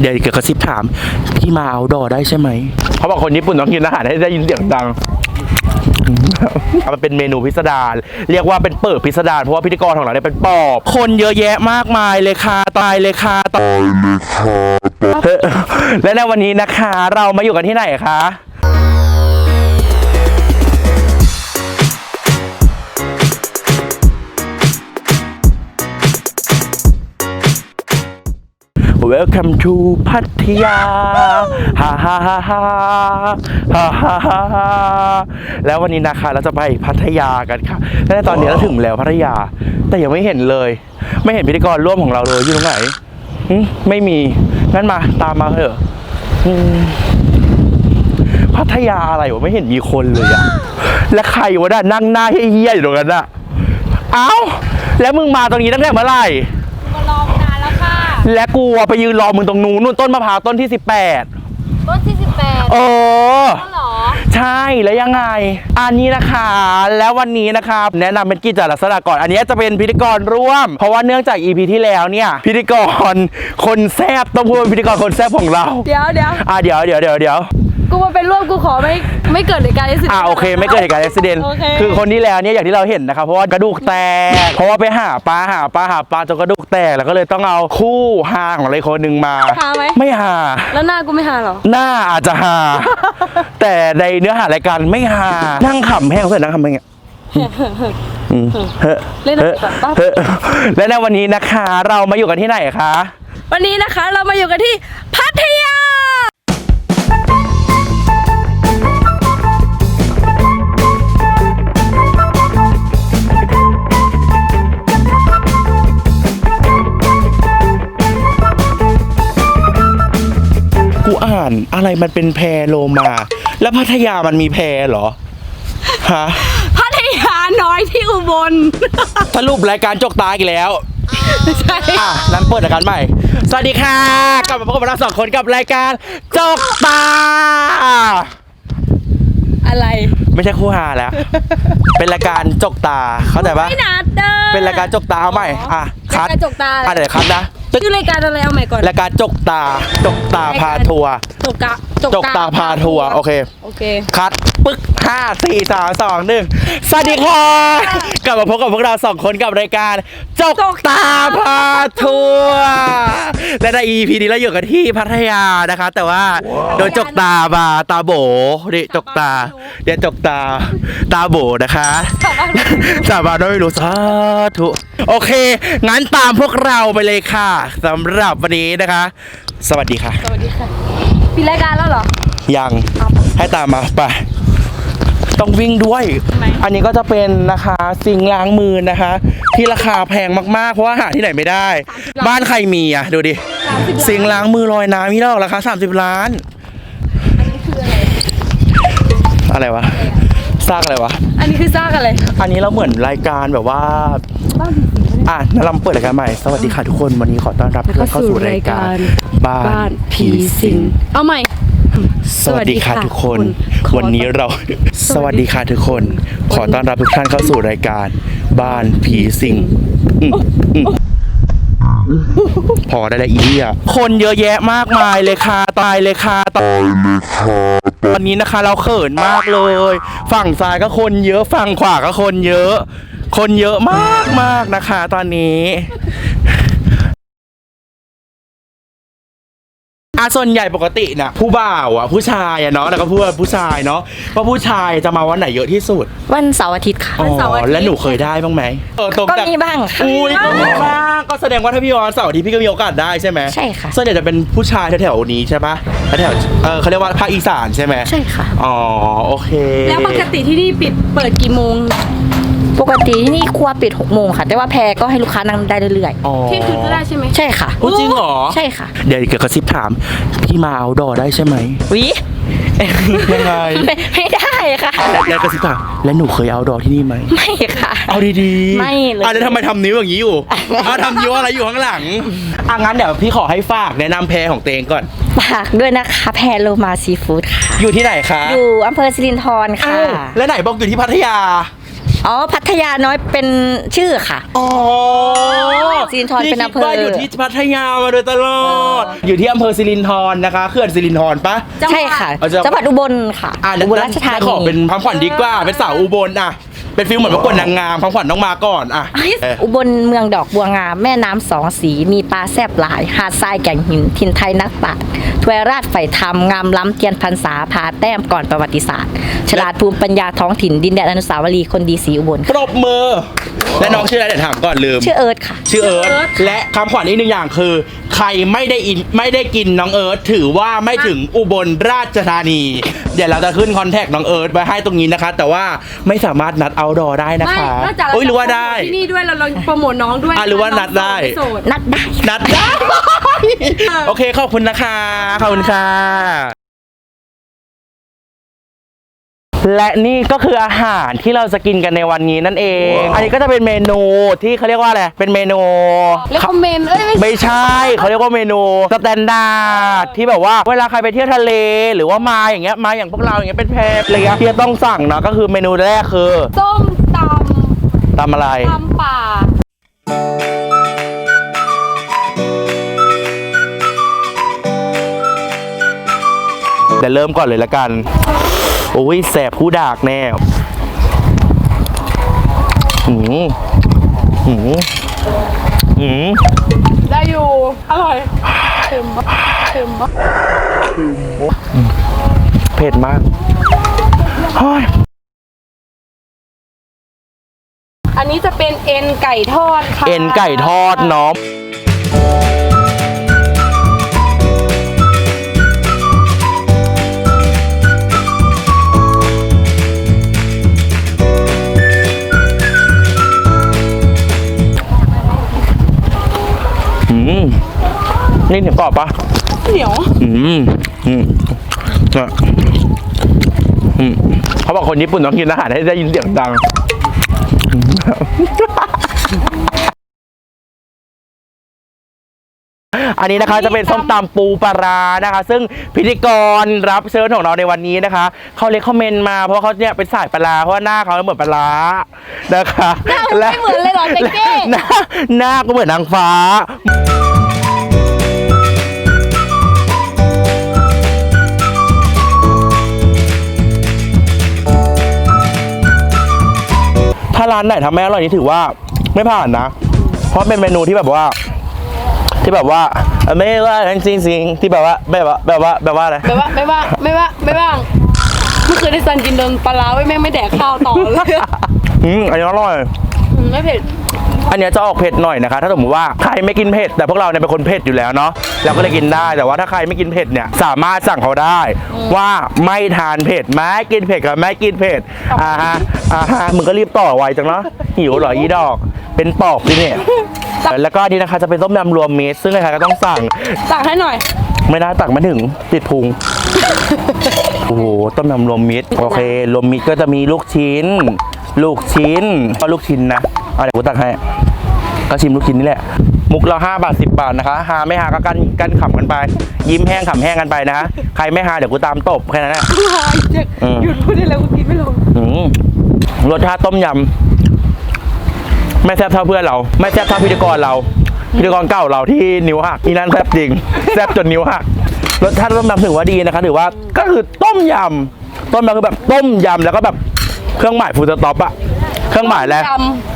เดี๋ยวเกิดกระซิบถาม พี่มาเอาดอได้ใช่ไหม เขาบอกคนญี่ปุ่นต้องกินอาหารให้ได้ยินเสียงดังมันเป็นเมนูพิสดารเรียกว่าเป็นเปิดพิสดารเพราะว่าพิธีกรของเราเนี่ยเป็นปอบ คนเยอะแยะมากมายเลยค่ะตายเลยค่ะตายเลยค่ะและในวันนี้นะคะ เรามาอยู่กันที่ไหนคะ Welcome to พัทยาฮ่าฮ่าฮ่าฮ่าฮ่าฮ่าฮ่าแล้ววันนี้นะคะเราจะไปพัทยากันค่ะและตอนนี้เราถึงแล้วพัทยา แต่ยังไม่เห็นเลย ไม่เห็นพิธีกรร่วมของเราเลยอยู่ตรงไหนไม่มีงั้นมาตามมาเถอะพัทยาอะไรวะไม่เห็นมีคนเลยอะและใครวะน่ะนั่งหน้าเฮี้ยอยู่ตรงนั้นอะเอ้า แล้วมึงมาตรงนี้ตั้งแต่เมื่อไหร่มารอนานแล้วค่ะ และกูอะไปยืนรอมึงตรงนู้นนู่นต้นมะพร้าวต้นที่ 18 ต้นที่สิบแปดเออ ก็หรอ ใช่แล้วยังไง อันนี้นะคะ แล้ววันนี้นะครับ แนะนำเป็นกิจลักษณะก่อน อันนี้จะเป็นพิธีกรร่วม เพราะว่าเนื่องจาก EP ที่แล้วเนี่ย พิธีกรคนแซบต้องพูดว่าพิธีกรคนแซบของเรา เดี๋ยวเดี๋ยว อะเดี๋ยวเดี๋ยวเดี๋ยวเดี๋ยว กูมาเป็นร่วมกูขอไม่ไม่เกิดเหตุการณ์สิอ่าโอเคไม่เกิดเหตุการณ์อุบิเหตุโอเค คือคนที่แล้วเนี่ยอย่างที่เราเห็นนะครับเพราะว่ากระดูกแตกเพราะว่าไปหาปลาหาปลาหาปลาจนกระดูกแตกแล้วก็เลยต้องเอาคู่หาของอะไรคนหนึ่งมา หาไหม ไม่หา แล้วหน้ากูไม่หาเหรอ หน้าอาจจะหา แต่ในเนื้อหารายการไม่หา นั่งขำแห้งเสร็จนั่งขำแห้งอย่างเงี้ยอืมเฮ้อเล่นอะไรก่อนปั๊บเฮ้อและในวันนี้นะคะ เรามาอยู่กันที่ไหนคะ วันนี้นะคะเรามาอยู่กันที่พัทยา อ่านอะไรมันเป็นแพโลมา แล้วพัทยามันมีแพเหรอฮะพัทยาน้อยที่อุบล สรุปรายการจกตาอีกแล้วใช่อะนั้นเปิดรายการใหม่ สวัสดีค่ะ กลับมาพบกับเราสองคนกับรายการจกตา อะไร ไม่ใช่คู่หาแล้ว เป็นรายการจกตาเข้าใจปะไม่นัดเด้อเป็นรายการจกตาเอาใหม่อะคัดรายการจกตาอะเดี๋ยวคัดนะชื่อรายการอะไรเอาใหม่ก่อนรายการจกตาจกตาพาทัวร์จกกะจกตาพาทัวร์โอเคโอเคคัดปึ๊กห้าสี่สามสองหนึ่งสวัสดีค่ะกลับมาพบกับพวกเราสองคนกับรายการจกตาพาทัวร์ และใน EP นี้เราอยู่กันที่พัทยานะคะ แต่ว่าโดนจกตามาตาโบนี่จกตาเดี๋ยวจกตาตาโบนะคะสาบานว่าไม่รู้สาธุโอเค งั้นตามพวกเราไปเลยค่ะสำหรับวันนี้นะคะ สวัสดีค่ะ สวัสดีค่ะปิดรายการแล้วเหรอ ยังให้ตามมาไป ต้องวิ่งด้วยทำไมอันนี้ก็จะเป็นนะคะซิงค์ล้างมือนะคะ ที่ราคาแพงมากๆ เพราะว่าหาที่ไหนไม่ได้ บ้านใครมีอะดูดิ30ซิงค์ล้างมือลอยน้ำนี่หรอกราคา30 ล้านอันนี้คืออะไรอะไรวะซากอะไรวะ อันนี้คือซากอะไร อันนี้เราเหมือนรายการแบบว่าบ้านผีสิงอะนั่นเราเปิดรายการใหม่ สวัสดีค่ะทุกคน วันนี้ขอต้อนรับทุกคนเข้าสู่รายการ บ้านผีสิง เอาใหม่ สวัสดีค่ะทุกคน ขอ วันนี้เรา สวัสดีค่ะทุกคน ขอต้อนรับทุกท่านเข้าสู่รายการ บ้านผีสิงอืมอืมพอได้แล้วอีอะคนเยอะแยะมากมายเลยค่ะตายเลยค่ะตายเลยค่ะวันนี้นะคะ เราเขินมากเลย ฝั่งซ้ายก็คนเยอะฝั่งขวาก็คนเยอะ คนเยอะมากมากนะคะ ตอนนี้ อะส่วนใหญ่ปกติน่ะผู้บ่าวอะผู้ชายอะเนาะแล้วก็พูดว่าผู้ชายเนาะว่าผู้ชายจะมาวันไหนเยอะที่สุดวันเสาร์อาทิตย์ค่ะ อ๋อแล้วหนูเคยได้บ้างไหมเออตรงก็จากมีบ้างค่ะ อุ้ยก็มีบ้างก็แสดงว่าถ้าพี่วันเสาร์อาที่พี่ก็มีโอกาสได้ใช่ไหมใช่ค่ะ ส่วนใหญ่จะเป็นผู้ชายแถวๆนี้ใช่ปะแถวๆเออเขาเรียกว่าภาคอีสานใช่ไหมใช่ค่ะ อ๋อโอเคแล้วปกติที่นี่ปิดเปิดกี่โมง ปกติที่นี่ครัวปิด6โมงค่ะ แต่ว่าแพรก็ให้ลูกค้านั่งได้เรื่อยอ๋อเที่ยงคืนก็ได้ใช่ไหมๆ ใช่ค่ะ อุ๊ยจริงเหรอ ใช่ค่ะเดี๋ยวเกิดกระซิบถาม พี่มาเอาดอได้ใช่ไหม วิยังไงไม่ไม่ได้ค่ะแล้วแล้วกระซิบถามแล้วหนูเคยเอาดอที่นี่ไหม ไม่ค่ะ เอาดีๆไม่เลย อะแล้วทำไมทำนิ้วอย่างนี้อยู่ อะทำนิ้วอะไรอยู่ข้างหลังอะงั้นเดี๋ยวพี่ขอให้ฝากแนะนำแพรของเตงก่อน ฝากด้วยนะคะ แพรโลมาซีฟู้ดค่ะ อยู่ที่ไหนคะอยู่อำเภอสิรินธรค่ะ อ้าวแล้วไหนบอกอยู่ที่พัทยา อ๋อ พัทยาน้อยเป็นชื่อค่ะ อ๋อสิรินธรเป็นอำเภอ พี่คิดว่าอยู่ที่พัทยามาโดยตลอด อยู่ที่อำเภอสิรินธรนะคะเขื่อนสิรินธรปะ จังหวัด ใช่ค่ะเอาจะจังหวัดอุบลค่ะอ่าอุบลราชธาขอนีเป็นพังขวัญดีกว่า เป็นสาวอุบลอะ เป็นฟิลเหมือนประกวดนางงามพังขวัญต้องมาก่อนอะเอออุบลเมืองดอกบัวงามแม่น้ำสองสีมีปลาแซบหลายหาดทรายแก่งหินทินไทยนักปราชญ์ทวยราชไฝ่ธรรมงามล้ำเทียนพรรษาพาแต้มก่อนประวัติศาสตร์ ฉลาดภูมิปัญญาท้องถิ่นดินแดนอนุสาวรีย์คนดีสีอุบลปรบมือ และน้องชื่ออะไรเดี๋ยวถามก่อนลืม ชื่อเอิร์ธค่ะ ชื่อเอิร์ธและคำขวัญอีกหนึ่งอย่างคือ ใครไม่ได้อินไม่ได้กินน้องเอิร์ธถือว่าไม่ถึงอุบลราชธานี เดี๋ยวเราจะขึ้นคอนแทคน้องเอิร์ธไว้ให้ตรงนี้นะคะ แต่ว่าไม่สามารถนัดเอาดอได้นะไม่คะนอกจากโอ้ยหรือว่าได้ ที่นี่ด้วยเราลองโปรโมทน้องด้วยอะหรือว่านัดได้น้องโสด นัดได้ นัดได้ โอเคขอบคุณนะคะ ขอบคุณค่ะ และนี่ก็คืออาหารที่เราจะกินกันในวันนี้นั่นเอง อันนี้ก็จะเป็นเมนูที่เขาเรียกว่าอะไร เป็นเมนูแล้วคอมเมนต์เอ้ยไม่ไม่ใช่เขาเรียกว่าเมนูสแตนดาร์ดที่แบบว่าเวลาใครไปเที่ยวทะเล หรือว่ามาอย่างเงี้ยมาอย่างพวกเราอย่างเงี้ยเป็นแพรอะไรเงี้ยที่จะต้องสั่งเนาะก็คือเมนูแรกคือส้มตตำอะไรำตำป่าเดี๋ยวเริ่มก่อนเลยละกัน โอ้ยแสบผู้ดากแน่หืมหืมหืมได้อยู่ อร่อยเค็มปะเค็มปะเผ็ดมากเฮ้ยอันนี้จะเป็นเอ็นไก่ทอดค่ะ เอ็นไก่ทอดเนาะ นี่ถึงกรอบปะเหนียว อืมอืมอะอืมเขาบอกคนญี่ปุ่นต้องกินอาหารให้ได้ยินเสียงดัง อันนี้นะคะจะเป็นส้มตำปูปลาร้านะคะ ซึ่งพิธีกรรับเชิญของเราในวันนี้นะคะ เขาเลยคอมเมนต์มาเพราะว่าเขาเนี่ยเป็นสายปลาร้าเพราะว่าหน้าเขาเหมือนปลาร้านะคะหน้ามันไม่เหมือนเลยเหรอเจ๊เก้หน้าหน้าก็เหมือนนางฟ้า ถ้าร้านไหนทำไม่อร่อยนี่ถือว่าไม่ผ่านนะ เพราะเป็นเมนูที่แบบว่า ที่แบบว่าเอ่อไม่ว่าจริงจริงๆที่แบบว่าแบบว่าแบบว่าแบบว่าอะไรแบบว่าไม่ว่าไม่ว่าไม่ว่างเมื่อคืนในซันกินโดนปลาร้าไว้แม่งไม่แดกข้าวต่อเลยอืมอันนี้อร่อยอืมไม่เผ็ด อันเนี้ยจะออกเผ็ดหน่อยนะคะถ้าสมมติว่าใครไม่กินเผ็ดแต่พวกเราเนี่ยเป็นคนเผ็ดอยู่แล้วเนาะเราก็เลยกินได้แต่ว่าถ้าใครไม่กินเผ็ดเนี่ยสามารถสั่งเขาได้ ว่าไม่ทานเผ็ดไม่กินเผ็ดกับไม่กินเผ็ดอ่าฮะอ่าฮะมึงก็รีบต่อไวจังเนาะหิวเหรออีดอก เป็นปอบดิเนี่ย แล้วก็อันนี้นะคะจะเป็นต้มยำรวมมิตรซึ่งใครๆก็ต้องสั่งสั่งให้หน่อย ไม่น่าตักมาถึงติดพุง โอ้โหต้มยำรวมมิตรโอเครวมมิตรก็จะมีลูกชิ้น ลูกชิ้นก็ลูกชิ้นนะ เอาเดี๋ยวกูตักให้ก็ชิมลูกชิ้นนี่แหละ มุกเรา5บาท 10 บาทนะคะหาไม่หาก็กันกันขำกันไป ยิ้มแห้งขำแห้งกันไปนะใครไม่หาเดี๋ยวกูตามตบแค่นั้นแหละหายเจ็บอืมหยุดพูดได้แล้วกูกินไม่ลงอืมรสชาติต้มยำไม่แซ่บเท่าเพื่อนเรา ไม่แซ่บเท่าพิธีกรเรา พิธีกรเก่าเราที่นิ้วหักอีนั่นแซ่บจริงแซ่บจนนิ้วหักรสชาติต้มยำถือว่าดีนะคะถือว่าก็คือต้มยำต้มยำคือแบบต้มยำแล้วก็แบบเครื่องหมายฟูลสต็อปอะเครื่องหมายแล้วยำไอ้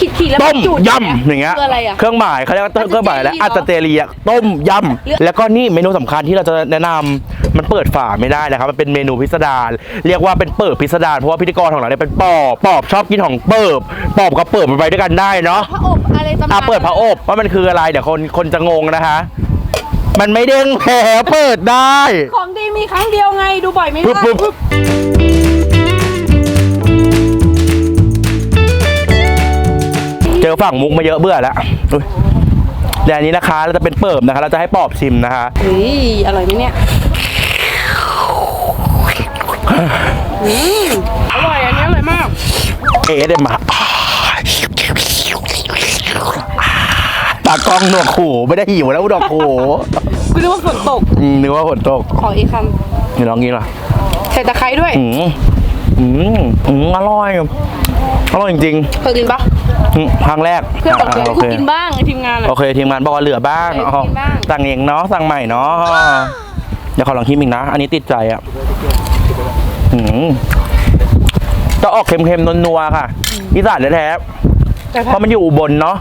ขีดขีดๆแล้วต้มจุดยำอย่างเงี้ยคืออะไรอะ เครื่องหมายเขาเรียกว่าเครื่องหมายแล้วอัอัตตเตเตรีรียยต้มยำแล้วก็นี่เมนูสำคัญที่เราจะแนะนำมันเปิดฝาไม่ได้นะครับมันเป็นเมนูพิสดารเรียกว่าเป็นเปิดพิสดารเพราะว่าพิธีกรของเราเนี่ยเป็นปอบปอบชอบกินของเปิบปอบกับเปิบมันไปด้วยกันได้เนาะพระอบอะไรตำนานอะเปิดพระอบว่ามันคืออะไรเดี๋ยวคนคนจะงงนะคะมันไม่เด้งแผลเปิดได้ ของดีมีครั้งเดียวไงดูบ่อยไม่ปุ๊บได้ เจอฝั่งมุกมาเยอะเบื่อแล้วอุ๊ยเดี๋ยวอันนี้นะคะเราจะเป็นเปิบนะคะ เราจะให้ปอบชิมนะคะเฮ้ยอร่อยไหมเนี่ยอืมอร่อยอันนี้อร่อยมาก เอเดมาตากล้องหนวกหูไม่ได้หิวแล้วหนวกหูกูนึกว่าฝนตกอืมนึกว่าฝนตก ขออีกคนี่ลองกินเหรอำใส่ตะไคร้ด้วย อืมอืมอืมอร่อย อร่อยจริงเคยกินปะๆ อืมครั้งแรกเพื่อนบอกเคยอ่าโอกูเคกินบ้างไอทีมงานอะ โอเคทีมงานบอกว่าเหลือบ้างเคยอ๋อกินบ้าง สั่งเองเนาะสั่งใหม่เนาะเดี๋ยวขอลองชิมอีกนะ อันนี้ติดใจอะอืมจะออกเค็มๆนัวๆค่ะอีสานแท้ๆแต่เพราะมันอยู่อุบลเนาะ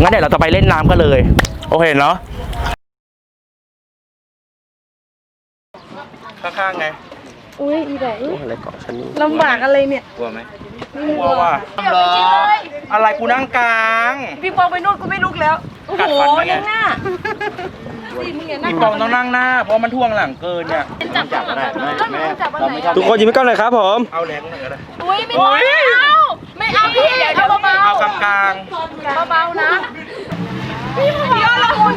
งั้นเดี๋ยวเราจะไปเล่นน้ำกันเลย โอเคเนาะข้างๆไงอุ้ยอีไหนอะไรเกาะฉันนี่ลำบากอะไรเนี่ยกลัวไหม กลัวว่ะอะไรกูนั่งกลางพี่ปองไปนู่นกูไม่ลุกแล้ว โอ้โหกัดฟันไหมยังหน้าสิมึงอย่านั่งพี่ปองต้องนั่งหน้า เพราะมันท่วงหลังเกินเนี่ยจับข้างหลังก็หนูจับอันไหนอะทุกคนยิ้มให้กล้องหน่อยครับผมเอาแรงหน่อยก็ได้อุ้ยไม่เอาไม่เอาพี่เอาเบาเอากลางกลางๆเบาๆนะพี่พี่เอาละมุน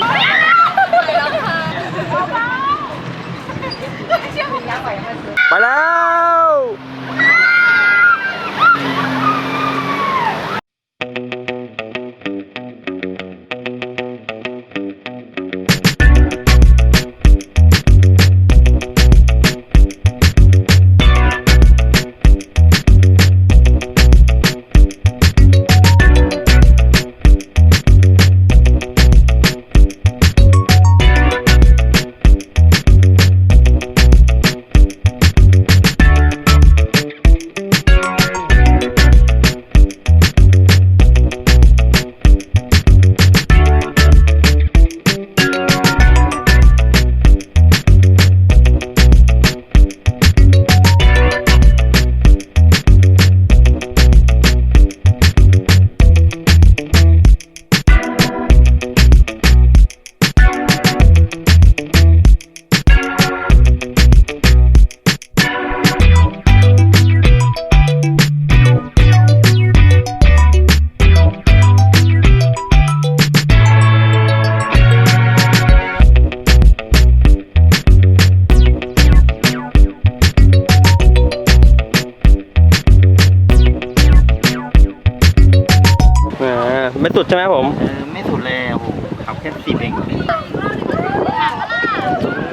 ไม่สุดใช่ไหมผมไม่สุดเลยโอ้โหขับแค่สิบเอง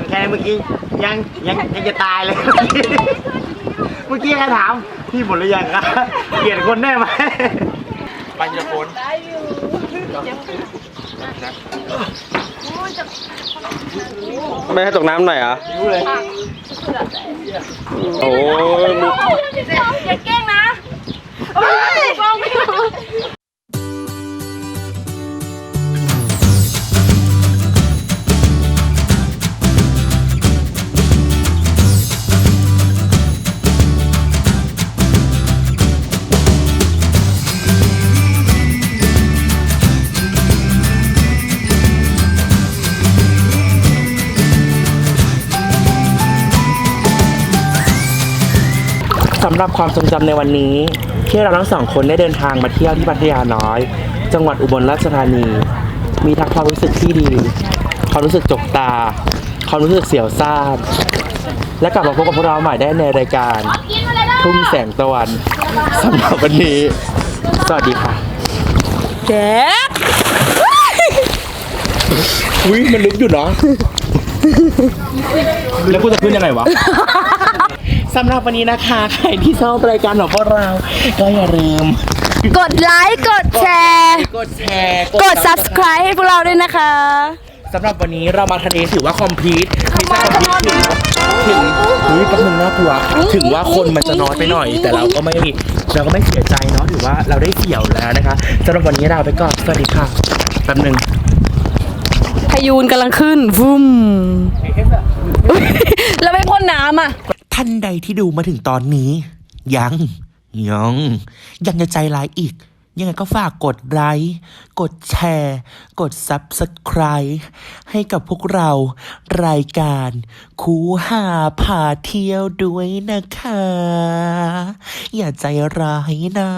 แค่เมื่อกี้ยังยังยังจะตายเลย เมื่อกี้แค่ถามพี่หมดหรือยังครับเปลี่ยนคนได้ไหมไปทีละคนไม่ให้ตกน้ำหน่อยเหรอะรู้เลย โอ้ยมุกอย่าแกล้งนะ สำหรับความทรงจำในวันนี้ ที่เราทั้งสองคนได้เดินทางมาเที่ยวที่พัทยาน้อย จังหวัดอุบลราชธานี มีทั้งความรู้สึกที่ดี ความรู้สึกจกตา ความรู้สึกเสียวซ่าน และกลับมาพบกับพวกเราใหม่ได้ในรายการ ทุ่งแสงตะวันสำหรับวันนี้ สวัสดีค่ะแกอุ้ยมันลึกอยู่เนาะแล้วกูจะขึ้นยังไงวะ สำหรับวันนี้นะคะ ใครที่ชอบรายการของพวกเรา ก็อย่าลืม กดไลค์ กดแชร์ กดแชร์ กด subscribe ให้พวกเราด้วยนะคะ สำหรับวันนี้เรามาทะเลถือว่าคอมพลีทไม่ใช่คอมพลีทถึงถึงอุ้ยแป๊บนึงน่ากลัวถึงว่าคนมันจะน้อยไปหน่อย แต่เราก็ไม่เราก็ไม่เสียใจเนาะถือว่าเราได้เสี่ยวแล้วนะคะสำหรับวันนี้ลาไปก่อนสวัสดีค่ะแป๊บนึงพายุนกำลังขึ้นวุ้มอุ๊ยแล้วไม่พ่นน้ำอะท่านใดที่ดูมาถึงตอนนี้ ยัง ยัง ยังจะใจร้ายอีก ยังไงก็ฝากกดไลค์กดแชร์ กด Subscribe ให้กับพวกเรารายการคูหาพาเที่ยวด้วยนะคะ อย่าใจร้ายนะ